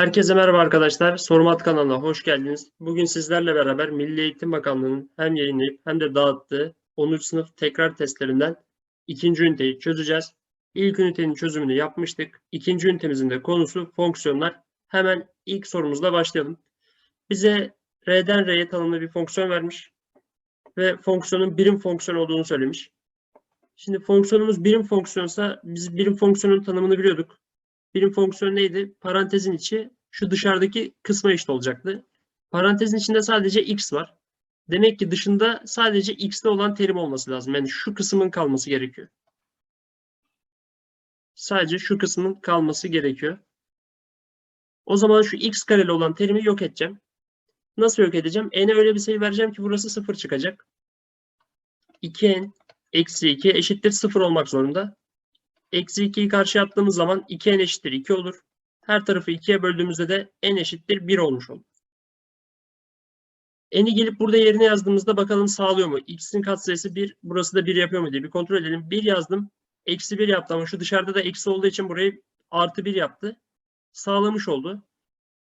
Herkese merhaba arkadaşlar. Sorumat kanalına hoş geldiniz. Bugün sizlerle beraber Milli Eğitim Bakanlığı'nın hem yayınlayıp hem de dağıttığı 10. sınıf tekrar testlerinden ikinci üniteyi çözeceğiz. İlk ünitenin çözümünü yapmıştık. İkinci ünitemizin de konusu fonksiyonlar. Hemen ilk sorumuzla başlayalım. Bize R'den R'ye tanımlı bir fonksiyon vermiş ve fonksiyonun birim fonksiyon olduğunu söylemiş. Şimdi fonksiyonumuz birim fonksiyonsa biz birim fonksiyonun tanımını biliyorduk. Birim fonksiyon neydi? Parantezin içi şu dışarıdaki kısma eşit olacaktı. Parantezin içinde sadece x var. Demek ki dışında sadece x'te olan terim olması lazım. Yani şu kısmın kalması gerekiyor. Sadece şu kısmın kalması gerekiyor. O zaman şu x kareli olan terimi yok edeceğim. Nasıl yok edeceğim? n'e öyle bir sayı vereceğim ki burası 0 çıkacak. 2n eksi 2 eşittir 0 olmak zorunda. Eksi 2'yi karşıya attığımız zaman 2n eşittir 2 olur. Her tarafı 2'ye böldüğümüzde de n eşittir 1 olmuş olur. n'i gelip burada yerine yazdığımızda bakalım sağlıyor mu? x'in katsayısı 1, burası da 1 yapıyor mu diye bir kontrol edelim. 1 yazdım. Eksi 1 yaptı ama şu dışarıda da eksi olduğu için burayı artı 1 yaptı. Sağlamış oldu.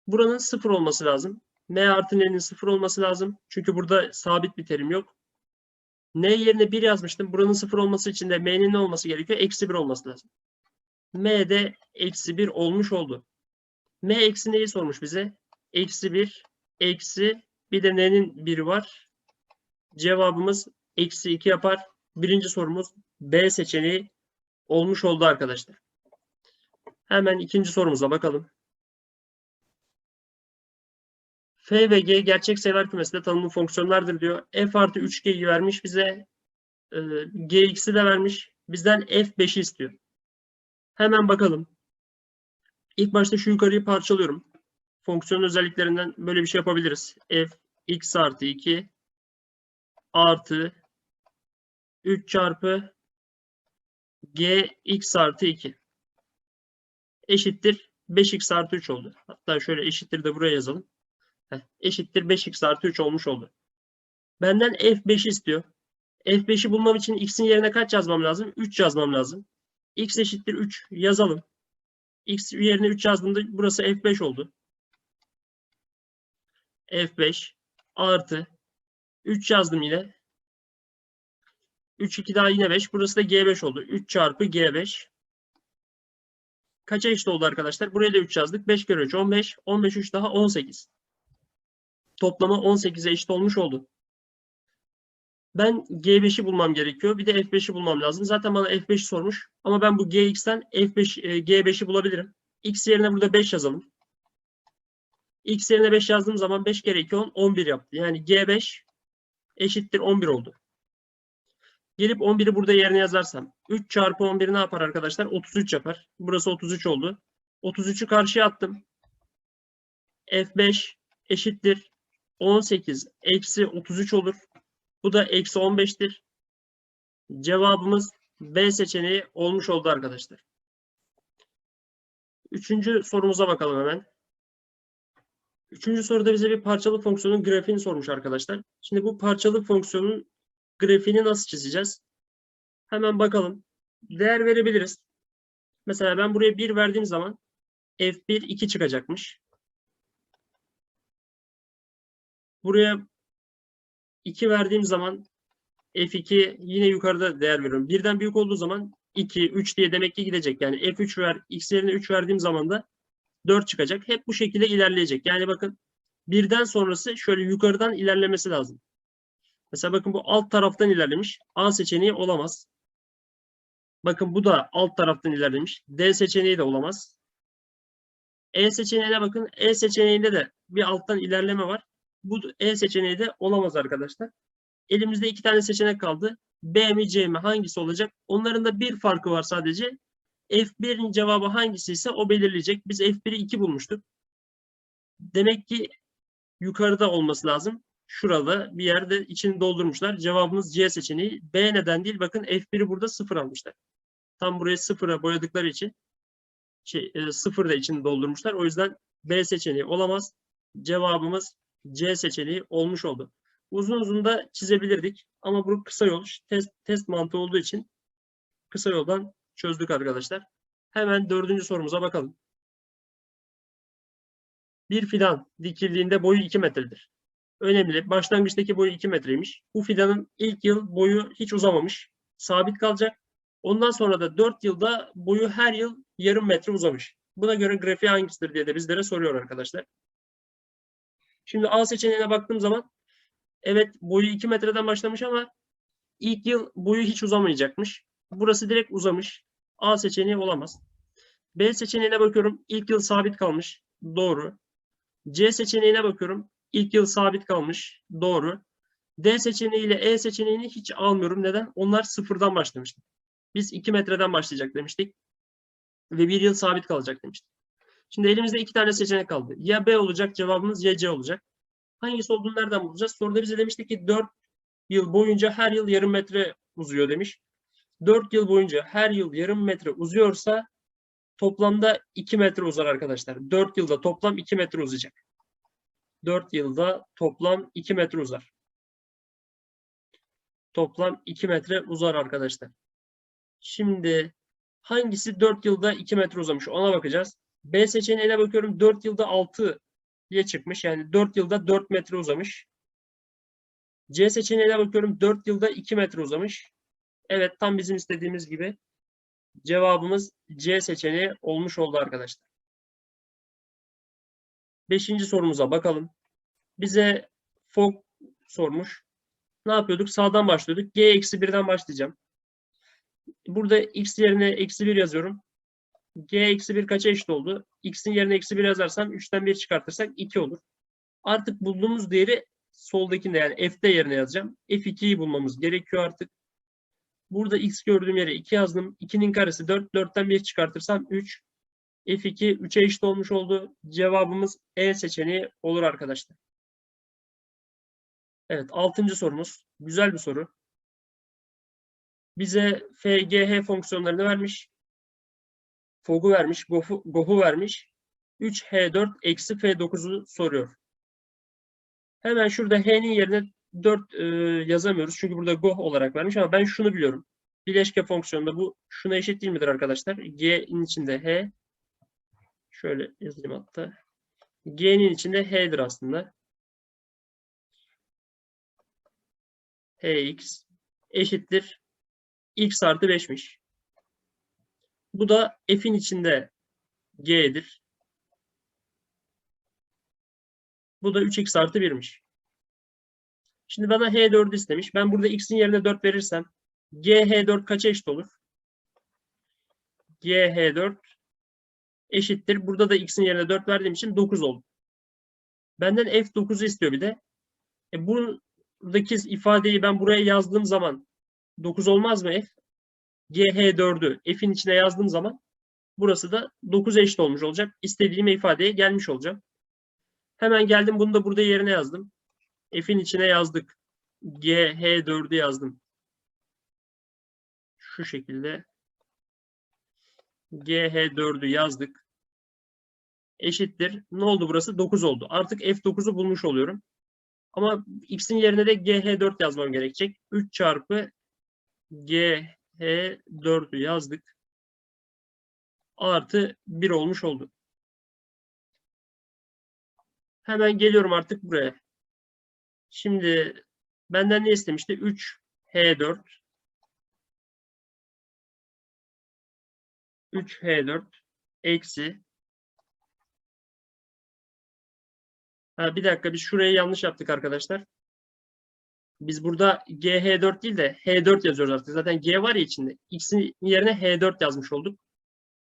Buranın 0 olması lazım. m artı n'nin 0 olması lazım. Çünkü burada sabit bir terim yok. N yerine 1 yazmıştım. Buranın 0 olması için de M'nin ne olması gerekiyor? Eksi 1 olması lazım. M de eksi 1 olmuş oldu. M eksi neyi sormuş bize? Eksi 1, eksi bir de N'nin 1'i var. Cevabımız eksi 2 yapar. Birinci sorumuz B seçeneği olmuş oldu arkadaşlar. Hemen ikinci sorumuza bakalım. F ve G gerçek sayılar kümesinde tanımlı fonksiyonlardır diyor. F artı 3G'yi vermiş bize. E, Gx'i de vermiş. Bizden F5'i istiyor. Hemen bakalım. İlk başta şu yukarıyı parçalıyorum. Fonksiyon özelliklerinden böyle bir şey yapabiliriz. F x artı 2 artı 3 çarpı g x artı 2 eşittir 5x artı 3 oldu. Hatta şöyle eşittir de buraya yazalım. Eşittir 5x artı 3 olmuş oldu. Benden f5 istiyor. f5'i bulmam için x'in yerine kaç yazmam lazım? 3 yazmam lazım. x eşittir 3 yazalım. x yerine 3 yazdığımda burası f5 oldu. f5 artı 3 yazdım yine. 3 2 daha yine 5. Burası da g5 oldu. 3 çarpı g5. Kaça eşit oldu arkadaşlar? Buraya da 3 yazdık. 5 kere 3 15. 15 3 daha 18 toplamı 18'e eşit olmuş oldu. Ben G5'i bulmam gerekiyor. Bir de F5'i bulmam lazım. Zaten bana F5'i sormuş. Ama ben bu GX'ten F5, e, G5'i bulabilirim. X yerine burada 5 yazalım. X yerine 5 yazdığım zaman 5 kere 2 10, 11 yaptı. Yani G5 eşittir 11 oldu. Gelip 11'i burada yerine yazarsam 3 çarpı 11 ne yapar arkadaşlar? 33 yapar. Burası 33 oldu. 33'ü karşıya attım. F5 eşittir 18 eksi 33 olur. Bu da eksi 15'tir. Cevabımız B seçeneği olmuş oldu arkadaşlar. Üçüncü sorumuza bakalım hemen. Üçüncü soruda bize bir parçalı fonksiyonun grafiğini sormuş arkadaşlar. Şimdi bu parçalı fonksiyonun grafiğini nasıl çizeceğiz? Hemen bakalım. Değer verebiliriz. Mesela ben buraya 1 verdiğim zaman f1 2 çıkacakmış. Buraya 2 verdiğim zaman F2 yine yukarıda değer veriyorum. Birden büyük olduğu zaman 2, 3 diye demek ki gidecek. Yani F3 ver, X yerine 3 verdiğim zaman da 4 çıkacak. Hep bu şekilde ilerleyecek. Yani bakın birden sonrası şöyle yukarıdan ilerlemesi lazım. Mesela bakın bu alt taraftan ilerlemiş. A seçeneği olamaz. Bakın bu da alt taraftan ilerlemiş. D seçeneği de olamaz. E seçeneğine bakın. E seçeneğinde de bir alttan ilerleme var. Bu E seçeneği de olamaz arkadaşlar. Elimizde iki tane seçenek kaldı. B mi C mi hangisi olacak? Onların da bir farkı var sadece. F1'in cevabı hangisi ise o belirleyecek. Biz F1'i 2 bulmuştuk. Demek ki yukarıda olması lazım. Şurada bir yerde içini doldurmuşlar. Cevabımız C seçeneği. B neden değil? Bakın F1'i burada 0 almışlar. Tam buraya 0'a boyadıkları için şey, e, 0 da içini doldurmuşlar. O yüzden B seçeneği olamaz. Cevabımız C seçeneği olmuş oldu. Uzun uzun da çizebilirdik ama bu kısa yol test, test mantığı olduğu için kısa yoldan çözdük arkadaşlar. Hemen dördüncü sorumuza bakalım. Bir fidan dikildiğinde boyu 2 metredir. Önemli. Başlangıçtaki boyu 2 metreymiş. Bu fidanın ilk yıl boyu hiç uzamamış. Sabit kalacak. Ondan sonra da 4 yılda boyu her yıl yarım metre uzamış. Buna göre grafiği hangisidir diye de bizlere soruyor arkadaşlar. Şimdi A seçeneğine baktığım zaman evet boyu 2 metreden başlamış ama ilk yıl boyu hiç uzamayacakmış. Burası direkt uzamış. A seçeneği olamaz. B seçeneğine bakıyorum. İlk yıl sabit kalmış. Doğru. C seçeneğine bakıyorum. İlk yıl sabit kalmış. Doğru. D seçeneği ile E seçeneğini hiç almıyorum. Neden? Onlar sıfırdan başlamıştı. Biz 2 metreden başlayacak demiştik. Ve bir yıl sabit kalacak demiştik. Şimdi elimizde iki tane seçenek kaldı. Ya B olacak cevabımız ya C olacak. Hangisi olduğunu nereden bulacağız? Soruda bize demişti ki 4 yıl boyunca her yıl yarım metre uzuyor demiş. 4 yıl boyunca her yıl yarım metre uzuyorsa toplamda 2 metre uzar arkadaşlar. 4 yılda toplam 2 metre uzayacak. 4 yılda toplam 2 metre uzar. Toplam 2 metre uzar arkadaşlar. Şimdi hangisi 4 yılda 2 metre uzamış ona bakacağız. B seçeneğine bakıyorum 4 yılda 6 diye çıkmış. Yani 4 yılda 4 metre uzamış. C seçeneğine bakıyorum 4 yılda 2 metre uzamış. Evet tam bizim istediğimiz gibi. Cevabımız C seçeneği olmuş oldu arkadaşlar. Beşinci sorumuza bakalım. Bize FOG sormuş. Ne yapıyorduk? Sağdan başlıyorduk. G eksi 1'den başlayacağım. Burada x yerine eksi 1 yazıyorum. G eksi 1 kaça eşit oldu? X'in yerine eksi 1 yazarsam 3'ten 1 çıkartırsak 2 olur. Artık bulduğumuz değeri soldakinde yani F'de yerine yazacağım. F2'yi bulmamız gerekiyor artık. Burada X gördüğüm yere 2 yazdım. 2'nin karesi 4. 4'ten 1 çıkartırsam 3. F2 3'e eşit olmuş oldu. Cevabımız E seçeneği olur arkadaşlar. Evet 6. sorumuz. Güzel bir soru. Bize FGH fonksiyonlarını vermiş. FOG'u vermiş. GOF'u GOF'u vermiş. 3H4 eksi F9'u soruyor. Hemen şurada H'nin yerine 4 e, yazamıyoruz. Çünkü burada GOH olarak vermiş ama ben şunu biliyorum. Bileşke fonksiyonunda bu şuna eşit değil midir arkadaşlar? G'nin içinde H. Şöyle yazayım hatta. G'nin içinde H'dir aslında. Hx eşittir. X artı 5'miş. Bu da F'in içinde G'dir. Bu da 3x artı 1'miş. Şimdi bana H4 istemiş. Ben burada x'in yerine 4 verirsem GH4 kaça eşit olur? GH4 eşittir. Burada da x'in yerine 4 verdiğim için 9 oldu. Benden F9'u istiyor bir de. E buradaki ifadeyi ben buraya yazdığım zaman 9 olmaz mı F? GH4'ü F'in içine yazdığım zaman burası da 9 eşit olmuş olacak. İstediğim ifadeye gelmiş olacağım. Hemen geldim bunu da burada yerine yazdım. F'in içine yazdık. GH4'ü yazdım. Şu şekilde GH4'ü yazdık. Eşittir. Ne oldu burası? 9 oldu. Artık F9'u bulmuş oluyorum. Ama x'in yerine de GH4 yazmam gerekecek. 3 çarpı GH4'ü yazdık. Artı 1 olmuş oldu. Hemen geliyorum artık buraya. Şimdi benden ne istemişti? 3 H4 3 H4 eksi ha, bir dakika biz şurayı yanlış yaptık arkadaşlar. Biz burada GH4 değil de H4 yazıyoruz artık. Zaten G var ya içinde. X'in yerine H4 yazmış olduk.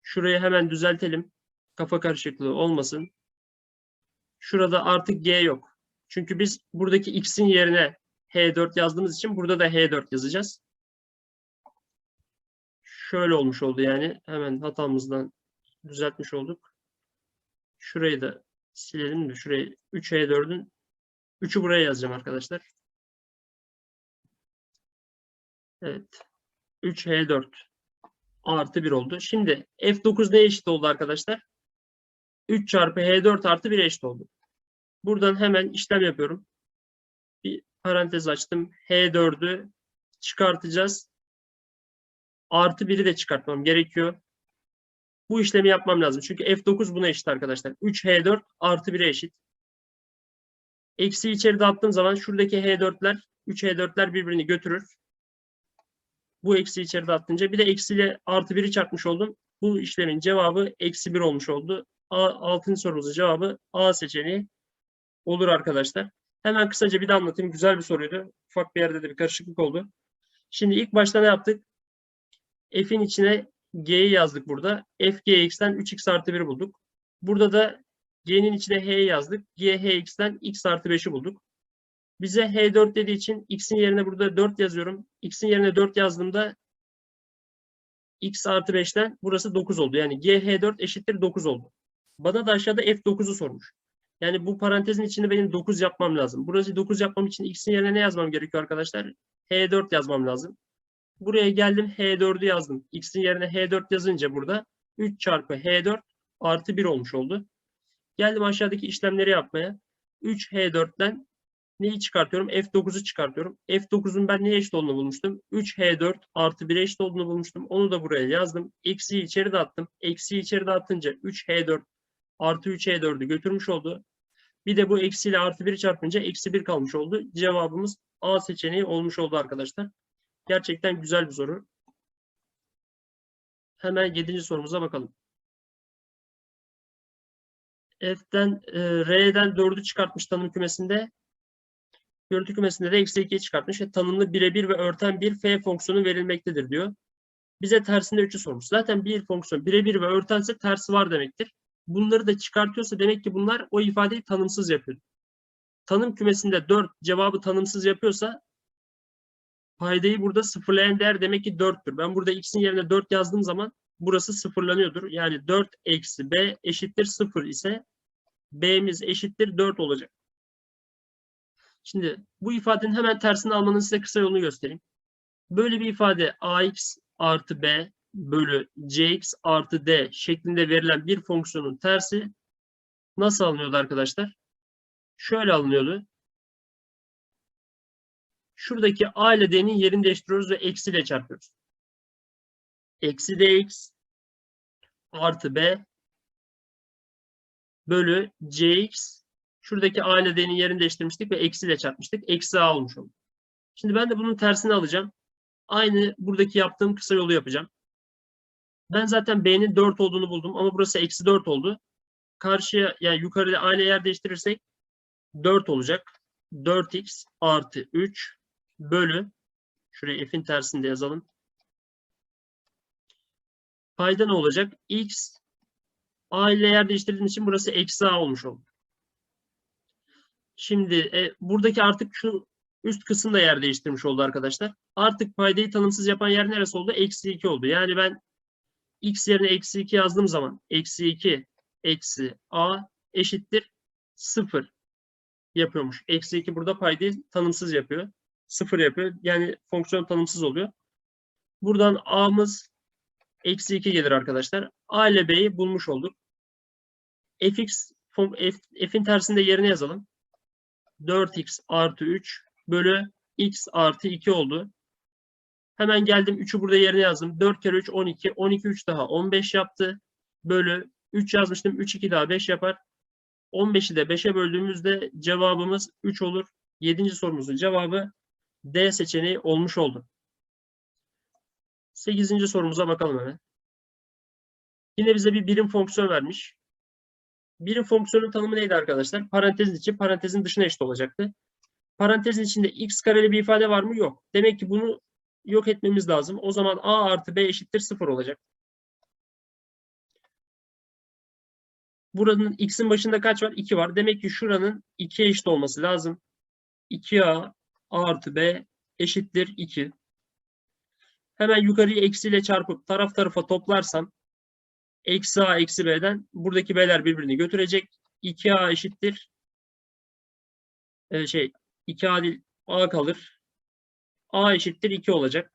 Şurayı hemen düzeltelim. Kafa karışıklığı olmasın. Şurada artık G yok. Çünkü biz buradaki X'in yerine H4 yazdığımız için burada da H4 yazacağız. Şöyle olmuş oldu yani. Hemen hatamızdan düzeltmiş olduk. Şurayı da silelim de şurayı 3H4'ün 3'ü buraya yazacağım arkadaşlar. Evet. 3H4 artı 1 oldu. Şimdi F9 neye eşit oldu arkadaşlar? 3 çarpı H4 artı 1 eşit oldu. Buradan hemen işlem yapıyorum. Bir parantez açtım. H4'ü çıkartacağız. Artı 1'i de çıkartmam gerekiyor. Bu işlemi yapmam lazım. Çünkü F9 buna eşit arkadaşlar. 3H4 artı 1'e eşit. Eksi içeri dağıttığım zaman şuradaki H4'ler 3H4'ler birbirini götürür. Bu eksi içeri dağıtınca bir de eksiyle artı 1'i çarpmış oldum. Bu işlemin cevabı eksi 1 olmuş oldu. A, 6. sorumuzun cevabı A seçeneği olur arkadaşlar. Hemen kısaca bir de anlatayım. Güzel bir soruydu. Ufak bir yerde de bir karışıklık oldu. Şimdi ilk başta ne yaptık? F'in içine G'yi yazdık burada. F Gx'ten 3x artı 1'i bulduk. Burada da G'nin içine H'yi yazdık. G Hx'ten x artı 5'i bulduk. Bize H4 dediği için x'in yerine burada 4 yazıyorum. x'in yerine 4 yazdığımda x artı 5'ten burası 9 oldu. Yani GH4 eşittir 9 oldu. Bana da aşağıda F9'u sormuş. Yani bu parantezin içinde benim 9 yapmam lazım. Burası 9 yapmam için x'in yerine ne yazmam gerekiyor arkadaşlar? H4 yazmam lazım. Buraya geldim H4'ü yazdım. X'in yerine H4 yazınca burada 3 çarpı H4 artı 1 olmuş oldu. Geldim aşağıdaki işlemleri yapmaya. 3H4'ten neyi çıkartıyorum? F9'u çıkartıyorum. F9'un ben neye eşit olduğunu bulmuştum? 3H4 artı 1'e eşit olduğunu bulmuştum. Onu da buraya yazdım. Eksiyi içeri dağıttım. Eksiyi içeri dağıtınca 3H4 artı 3H4'ü götürmüş oldu. Bir de bu eksiyle artı 1'i çarpınca eksi 1 kalmış oldu. Cevabımız A seçeneği olmuş oldu arkadaşlar. Gerçekten güzel bir soru. Hemen 7. sorumuza bakalım. F'den e, R'den 4'ü çıkartmış tanım kümesinde. Görüntü kümesinde de eksi 2'yi çıkartmış. ve tanımlı birebir ve örten bir F fonksiyonu verilmektedir diyor. Bize tersinde 3'ü sormuş. Zaten bir fonksiyon birebir ve örtense tersi var demektir. Bunları da çıkartıyorsa demek ki bunlar o ifadeyi tanımsız yapıyor. Tanım kümesinde 4 cevabı tanımsız yapıyorsa paydayı burada sıfırlayan değer demek ki 4'tür. Ben burada x'in yerine 4 yazdığım zaman burası sıfırlanıyordur. Yani 4 eksi b eşittir 0 ise b'miz eşittir 4 olacak. Şimdi bu ifadenin hemen tersini almanın size kısa yolunu göstereyim. Böyle bir ifade ax artı b bölü cx artı d şeklinde verilen bir fonksiyonun tersi nasıl alınıyordu arkadaşlar? Şöyle alınıyordu. Şuradaki a ile d'nin yerini değiştiriyoruz ve eksi ile çarpıyoruz. Eksi dx artı b bölü cx şuradaki a ile d'nin yerini değiştirmiştik ve eksi ile çarpmıştık. Eksi a olmuş oldu. Şimdi ben de bunun tersini alacağım. Aynı buradaki yaptığım kısa yolu yapacağım. Ben zaten b'nin 4 olduğunu buldum ama burası eksi 4 oldu. Karşıya yani yukarıda a ile yer değiştirirsek 4 olacak. 4x artı 3 bölü şuraya f'in tersini de yazalım. Payda ne olacak? x a ile yer değiştirdiğim için burası eksi a olmuş oldu. Şimdi e, buradaki artık şu üst kısım da yer değiştirmiş oldu arkadaşlar. Artık paydayı tanımsız yapan yer neresi oldu? Eksi 2 oldu. Yani ben x yerine eksi 2 yazdığım zaman eksi 2 eksi a eşittir 0 yapıyormuş. Eksi 2 burada paydayı tanımsız yapıyor. 0 yapıyor. Yani fonksiyon tanımsız oluyor. Buradan a'mız eksi 2 gelir arkadaşlar. a ile b'yi bulmuş olduk. fx f'in tersinde yerine yazalım. 4x artı 3 bölü x artı 2 oldu. Hemen geldim 3'ü burada yerine yazdım. 4 kere 3 12. 12 3 daha 15 yaptı. Bölü 3 yazmıştım. 3 2 daha 5 yapar. 15'i de 5'e böldüğümüzde cevabımız 3 olur. 7. sorumuzun cevabı D seçeneği olmuş oldu. 8. sorumuza bakalım hemen. Yine bize bir birim fonksiyon vermiş. Birim fonksiyonun tanımı neydi arkadaşlar? Parantezin içi parantezin dışına eşit olacaktı. Parantezin içinde x kareli bir ifade var mı? Yok. Demek ki bunu yok etmemiz lazım. O zaman a artı b eşittir 0 olacak. Buranın x'in başında kaç var? 2 var. Demek ki şuranın 2'ye eşit olması lazım. 2a artı b eşittir 2. Hemen yukarıyı eksiyle çarpıp taraf tarafa toplarsam eksi a eksi b'den buradaki b'ler birbirini götürecek. 2a eşittir ee, şey 2a değil a kalır. a eşittir 2 olacak.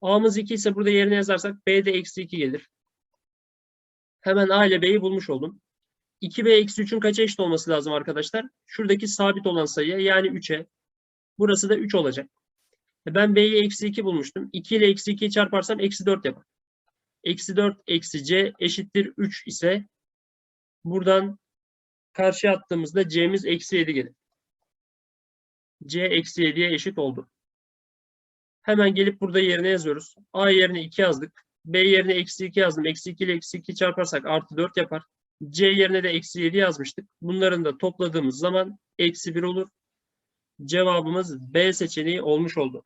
a'mız 2 ise burada yerine yazarsak b de eksi 2 gelir. Hemen a ile b'yi bulmuş oldum. 2b eksi 3'ün kaça eşit olması lazım arkadaşlar? Şuradaki sabit olan sayıya yani 3'e. Burası da 3 olacak. E, ben b'yi eksi 2 bulmuştum. 2 ile eksi 2'yi çarparsam eksi 4 yapar. Eksi 4 eksi c eşittir 3 ise buradan karşıya attığımızda c'miz eksi 7 gelir. c eksi 7'ye eşit oldu. Hemen gelip burada yerine yazıyoruz. A yerine 2 yazdık. B yerine eksi 2 yazdım. Eksi 2 ile eksi 2 çarparsak artı 4 yapar. C yerine de eksi 7 yazmıştık. Bunların da topladığımız zaman eksi 1 olur. Cevabımız B seçeneği olmuş oldu.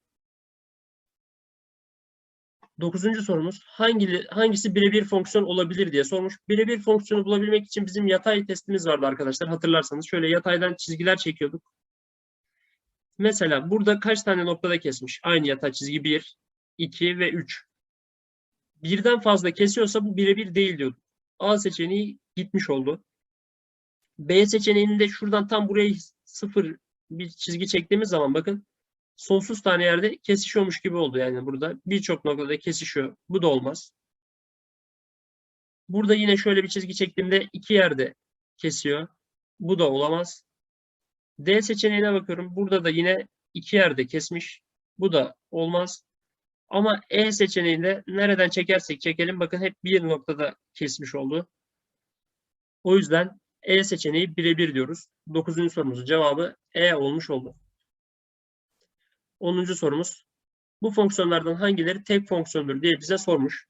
Dokuzuncu sorumuz hangi, hangisi birebir fonksiyon olabilir diye sormuş. Birebir fonksiyonu bulabilmek için bizim yatay testimiz vardı arkadaşlar. Hatırlarsanız şöyle yataydan çizgiler çekiyorduk. Mesela burada kaç tane noktada kesmiş? Aynı yatay çizgi 1, 2 ve 3. Birden fazla kesiyorsa bu birebir değil diyorduk. A seçeneği gitmiş oldu. B seçeneğinde şuradan tam buraya sıfır bir çizgi çektiğimiz zaman bakın sonsuz tane yerde kesişiyormuş gibi oldu yani burada birçok noktada kesişiyor. Bu da olmaz. Burada yine şöyle bir çizgi çektiğimde iki yerde kesiyor. Bu da olamaz. D seçeneğine bakıyorum. Burada da yine iki yerde kesmiş. Bu da olmaz. Ama E seçeneğinde nereden çekersek çekelim bakın hep bir noktada kesmiş oldu. O yüzden E seçeneği birebir diyoruz. Dokuzuncu sorumuzun cevabı E olmuş oldu. Onuncu sorumuz. Bu fonksiyonlardan hangileri tek fonksiyondur diye bize sormuş.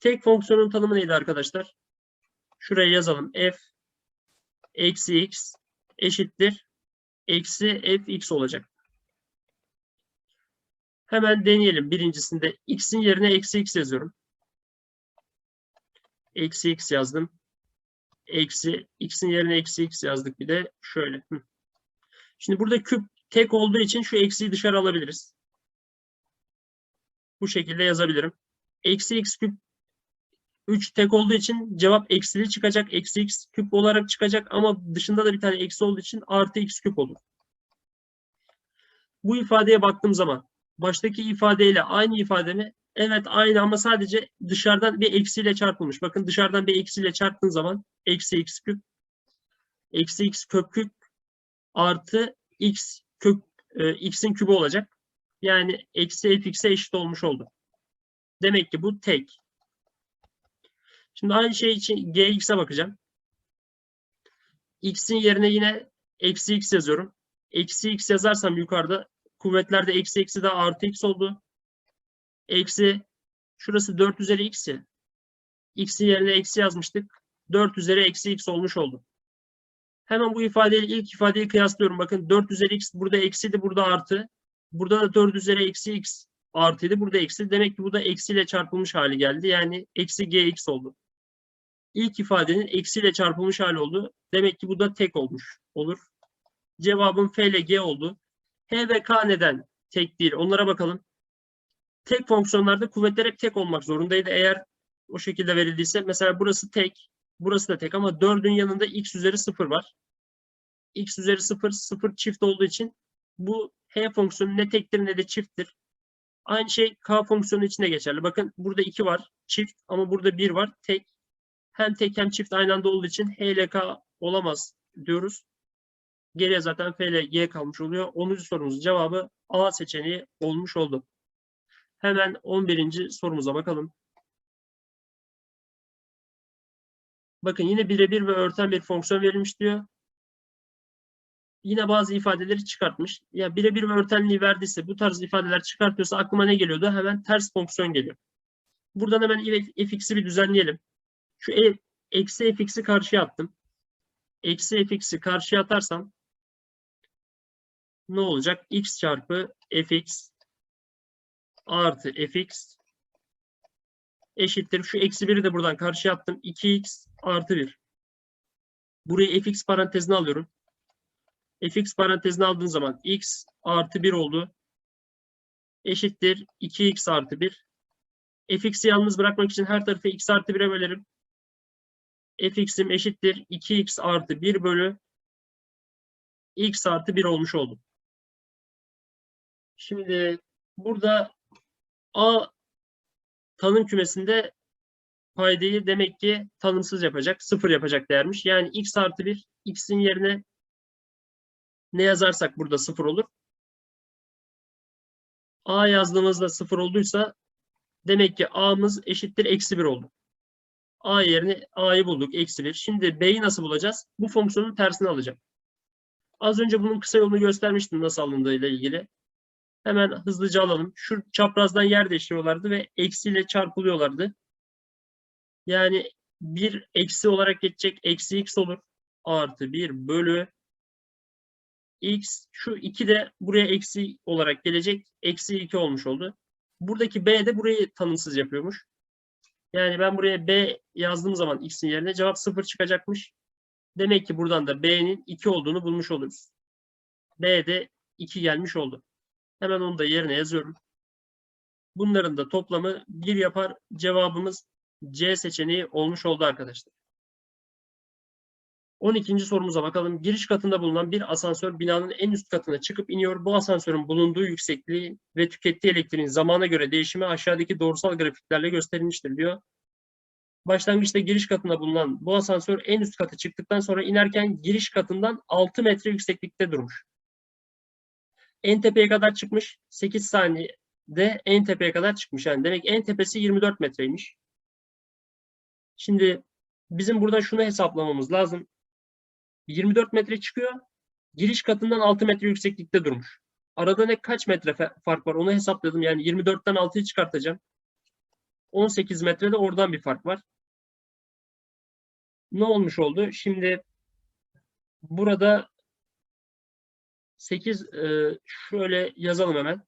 Tek fonksiyonun tanımı neydi arkadaşlar? Şuraya yazalım. F eksi x eşittir eksi fx olacak. Hemen deneyelim. Birincisinde x'in yerine eksi x yazıyorum. Eksi x yazdım. Eksi x'in yerine eksi x yazdık bir de şöyle. Şimdi burada küp tek olduğu için şu eksiyi dışarı alabiliriz. Bu şekilde yazabilirim. Eksi x küp 3 tek olduğu için cevap eksili çıkacak. Eksi x küp olarak çıkacak ama dışında da bir tane eksi olduğu için artı x küp olur. Bu ifadeye baktığım zaman baştaki ifadeyle aynı ifade mi? Evet aynı ama sadece dışarıdan bir eksiyle çarpılmış. Bakın dışarıdan bir eksiyle çarptığın zaman eksi x küp eksi x kök küp artı x kök e, x'in kübü olacak. Yani eksi fx'e eşit olmuş oldu. Demek ki bu tek. Şimdi aynı şey için gx'e bakacağım. x'in yerine yine eksi x yazıyorum. Eksi x yazarsam yukarıda kuvvetlerde eksi eksi de artı x oldu. Eksi şurası 4 üzeri x ya. x'in yerine eksi yazmıştık. 4 üzeri eksi x olmuş oldu. Hemen bu ifadeyle ilk ifadeyi kıyaslıyorum. Bakın 4 üzeri x burada eksiydi, burada artı. Burada da 4 üzeri eksi x artıydı, burada eksi. Demek ki bu da eksiyle çarpılmış hali geldi. Yani eksi gx oldu. İlk ifadenin eksiyle çarpılmış hali oldu. Demek ki bu da tek olmuş olur. Cevabım F ile G oldu. H ve K neden tek değil? Onlara bakalım. Tek fonksiyonlarda kuvvetler hep tek olmak zorundaydı. Eğer o şekilde verildiyse mesela burası tek, burası da tek ama 4'ün yanında x üzeri 0 var. x üzeri 0, 0 çift olduğu için bu h fonksiyonu ne tektir ne de çifttir. Aynı şey k fonksiyonu için de geçerli. Bakın burada 2 var çift ama burada 1 var tek. Hem tek hem çift aynı anda olduğu için h ile k olamaz diyoruz. Geriye zaten F ile G kalmış oluyor. 10. sorumuzun cevabı A seçeneği olmuş oldu. Hemen 11. sorumuza bakalım. Bakın yine birebir ve örten bir fonksiyon verilmiş diyor. Yine bazı ifadeleri çıkartmış. Ya birebir ve örtenliği verdiyse bu tarz ifadeler çıkartıyorsa aklıma ne geliyordu? Hemen ters fonksiyon geliyor. Buradan hemen fx'i bir düzenleyelim. Şu e, eksi fx'i karşıya attım. Eksi fx'i karşıya atarsam ne olacak? x çarpı fx artı fx eşittir. Şu eksi 1'i de buradan karşıya attım. 2x artı 1. Burayı fx parantezine alıyorum. fx parantezine aldığım zaman x artı 1 oldu. Eşittir 2x artı 1. fx'i yalnız bırakmak için her tarafı x artı 1'e bölerim. fx'im eşittir 2x artı 1 bölü x artı 1 olmuş oldu. Şimdi burada A tanım kümesinde paydayı demek ki tanımsız yapacak. Sıfır yapacak değermiş. Yani x artı 1 x'in yerine ne yazarsak burada sıfır olur. A yazdığımızda sıfır olduysa Demek ki A'mız eşittir eksi 1 oldu. A yerine A'yı bulduk. Eksi 1. Şimdi B'yi nasıl bulacağız? Bu fonksiyonun tersini alacağım. Az önce bunun kısa yolunu göstermiştim nasıl alındığıyla ilgili. Hemen hızlıca alalım. Şu çaprazdan yer değiştiriyorlardı ve eksiyle çarpılıyorlardı. Yani bir eksi olarak geçecek. Eksi x olur. Artı 1 bölü x. Şu 2 de buraya eksi olarak gelecek. Eksi 2 olmuş oldu. Buradaki b de burayı tanımsız yapıyormuş. Yani ben buraya b yazdığım zaman x'in yerine cevap 0 çıkacakmış. Demek ki buradan da b'nin 2 olduğunu bulmuş oluruz. b de 2 gelmiş oldu. Hemen onu da yerine yazıyorum. Bunların da toplamı 1 yapar. Cevabımız C seçeneği olmuş oldu arkadaşlar. 12. sorumuza bakalım. Giriş katında bulunan bir asansör binanın en üst katına çıkıp iniyor. Bu asansörün bulunduğu yüksekliği ve tükettiği elektriğin zamana göre değişimi aşağıdaki doğrusal grafiklerle gösterilmiştir diyor. Başlangıçta giriş katında bulunan bu asansör en üst kata çıktıktan sonra inerken giriş katından 6 metre yükseklikte durmuş. En tepeye kadar çıkmış. 8 saniyede en tepeye kadar çıkmış. Yani demek en tepesi 24 metreymiş. Şimdi bizim burada şunu hesaplamamız lazım. 24 metre çıkıyor. Giriş katından 6 metre yükseklikte durmuş. Arada ne kaç metre fark var onu hesapladım. Yani 24'ten 6'yı çıkartacağım. 18 metrede oradan bir fark var. Ne olmuş oldu? Şimdi burada 8 e, şöyle yazalım hemen.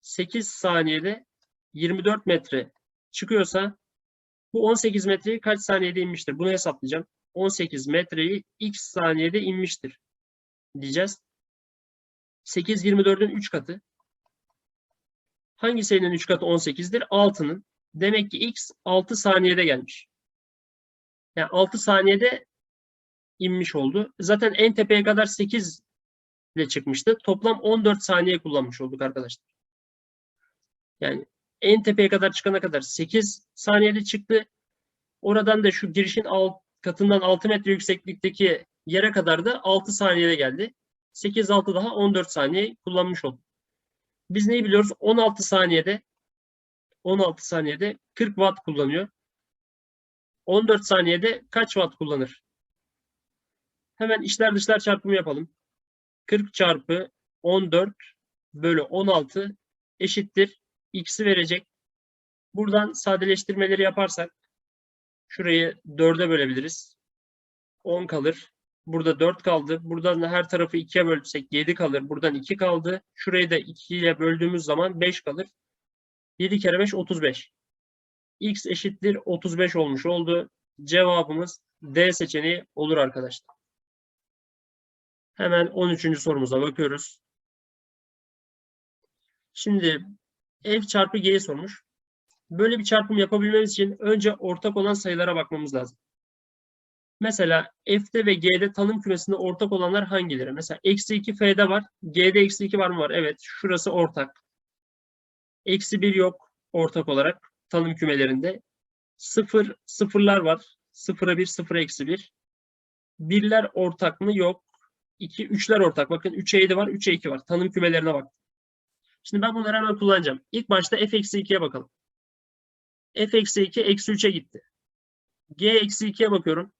8 saniyede 24 metre çıkıyorsa bu 18 metreyi kaç saniyede inmiştir? Bunu hesaplayacağım. 18 metreyi x saniyede inmiştir diyeceğiz. 8 24'ün 3 katı. Hangi sayının 3 katı 18'dir? 6'nın. Demek ki x 6 saniyede gelmiş. Yani 6 saniyede inmiş oldu. Zaten en tepeye kadar 8 ile çıkmıştı. Toplam 14 saniye kullanmış olduk arkadaşlar. Yani en tepeye kadar çıkana kadar 8 saniyede çıktı. Oradan da şu girişin alt katından 6 metre yükseklikteki yere kadar da 6 saniyede geldi. 8 6 daha 14 saniye kullanmış olduk. Biz neyi biliyoruz? 16 saniyede 16 saniyede 40 watt kullanıyor. 14 saniyede kaç watt kullanır? Hemen içler dışlar çarpımı yapalım. 40 çarpı 14 bölü 16 eşittir. X'i verecek. Buradan sadeleştirmeleri yaparsak şurayı 4'e bölebiliriz. 10 kalır. Burada 4 kaldı. Buradan her tarafı 2'ye bölsek 7 kalır. Buradan 2 kaldı. Şurayı da 2'ye böldüğümüz zaman 5 kalır. 7 kere 5 35. X eşittir 35 olmuş oldu. Cevabımız D seçeneği olur arkadaşlar. Hemen 13. sorumuza bakıyoruz. Şimdi f çarpı g'yi sormuş. Böyle bir çarpım yapabilmemiz için önce ortak olan sayılara bakmamız lazım. Mesela f'te ve g'de tanım kümesinde ortak olanlar hangileri? Mesela eksi 2 f'de var. G'de eksi 2 var mı var? Evet. Şurası ortak. Eksi 1 yok ortak olarak tanım kümelerinde. 0, sıfırlar var. 0'a 1, 0'a eksi 1. Birler ortak mı? Yok. 2, 3'ler ortak. Bakın 3'e 7 var, 3'e 2 var. Tanım kümelerine bak. Şimdi ben bunları hemen kullanacağım. İlk başta f eksi 2'ye bakalım. f eksi 2 eksi 3'e gitti. g eksi 2'ye bakıyorum.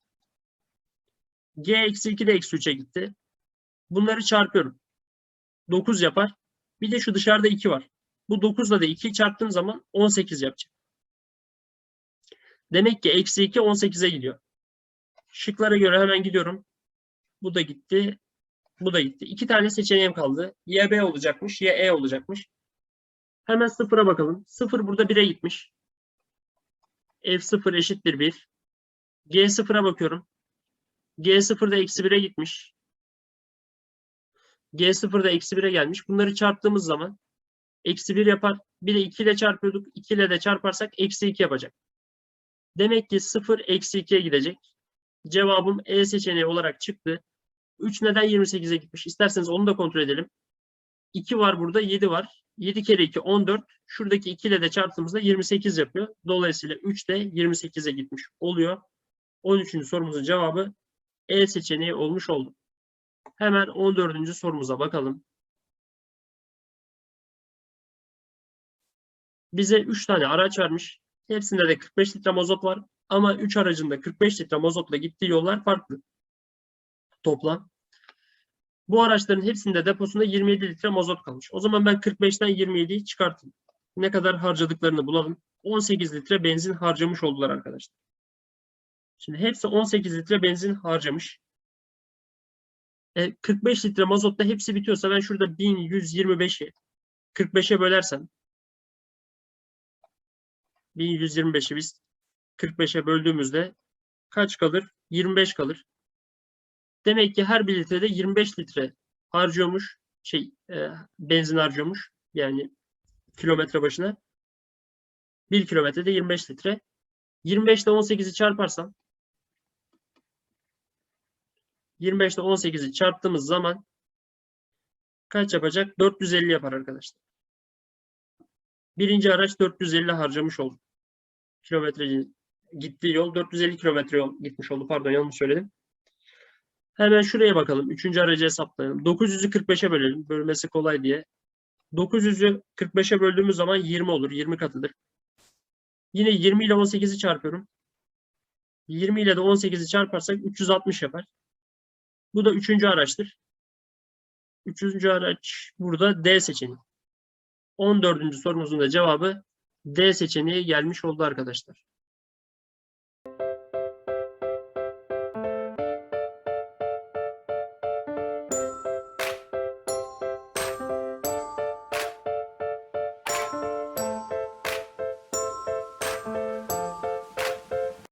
g eksi 2 de eksi 3'e gitti. Bunları çarpıyorum. 9 yapar. Bir de şu dışarıda 2 var. Bu 9'la da 2'yi çarptığım zaman 18 yapacak. Demek ki eksi 2 18'e gidiyor. Şıklara göre hemen gidiyorum. Bu da gitti. Bu da gitti. İki tane seçeneğim kaldı. Ya B olacakmış ya E olacakmış. Hemen sıfıra bakalım. Sıfır burada 1'e gitmiş. F0 eşittir 1. G0'a bakıyorum. G0'da eksi 1'e gitmiş. G0'da eksi 1'e gelmiş. Bunları çarptığımız zaman eksi 1 yapar. Bir de 2 ile çarpıyorduk. 2 ile de çarparsak eksi 2 yapacak. Demek ki 0 eksi 2'ye gidecek. Cevabım E seçeneği olarak çıktı. 3 neden 28'e gitmiş? İsterseniz onu da kontrol edelim. 2 var burada, 7 var. 7 kere 2 14. Şuradaki 2 ile de çarptığımızda 28 yapıyor. Dolayısıyla 3 de 28'e gitmiş oluyor. 13. sorumuzun cevabı E seçeneği olmuş oldu. Hemen 14. sorumuza bakalım. bize 3 tane araç vermiş. Hepsinde de 45 litre mazot var. Ama 3 aracında 45 litre mazotla gittiği yollar farklı. Toplam. Bu araçların hepsinde deposunda 27 litre mazot kalmış. O zaman ben 45'ten 27'yi çıkartayım. Ne kadar harcadıklarını bulalım. 18 litre benzin harcamış oldular arkadaşlar. Şimdi hepsi 18 litre benzin harcamış. E, 45 litre mazotla hepsi bitiyorsa ben şurada 1125'i 45'e bölersem 1125'i biz 45'e böldüğümüzde kaç kalır? 25 kalır. Demek ki her bir litrede 25 litre harcıyormuş. Şey e, benzin harcıyormuş. Yani kilometre başına. 1 kilometrede 25 litre. 25 ile 18'i çarparsam 25 ile 18'i çarptığımız zaman kaç yapacak? 450 yapar arkadaşlar. Birinci araç 450 harcamış oldu. Kilometre gittiği yol 450 kilometre yol gitmiş oldu. Pardon yanlış söyledim. Hemen şuraya bakalım. Üçüncü aracı hesaplayalım. 900'ü 45'e bölelim. Bölmesi kolay diye. 900'ü 45'e böldüğümüz zaman 20 olur. 20 katıdır. Yine 20 ile 18'i çarpıyorum. 20 ile de 18'i çarparsak 360 yapar. Bu da üçüncü araçtır. Üçüncü araç burada D seçeneği. 14. sorumuzun da cevabı D seçeneği gelmiş oldu arkadaşlar.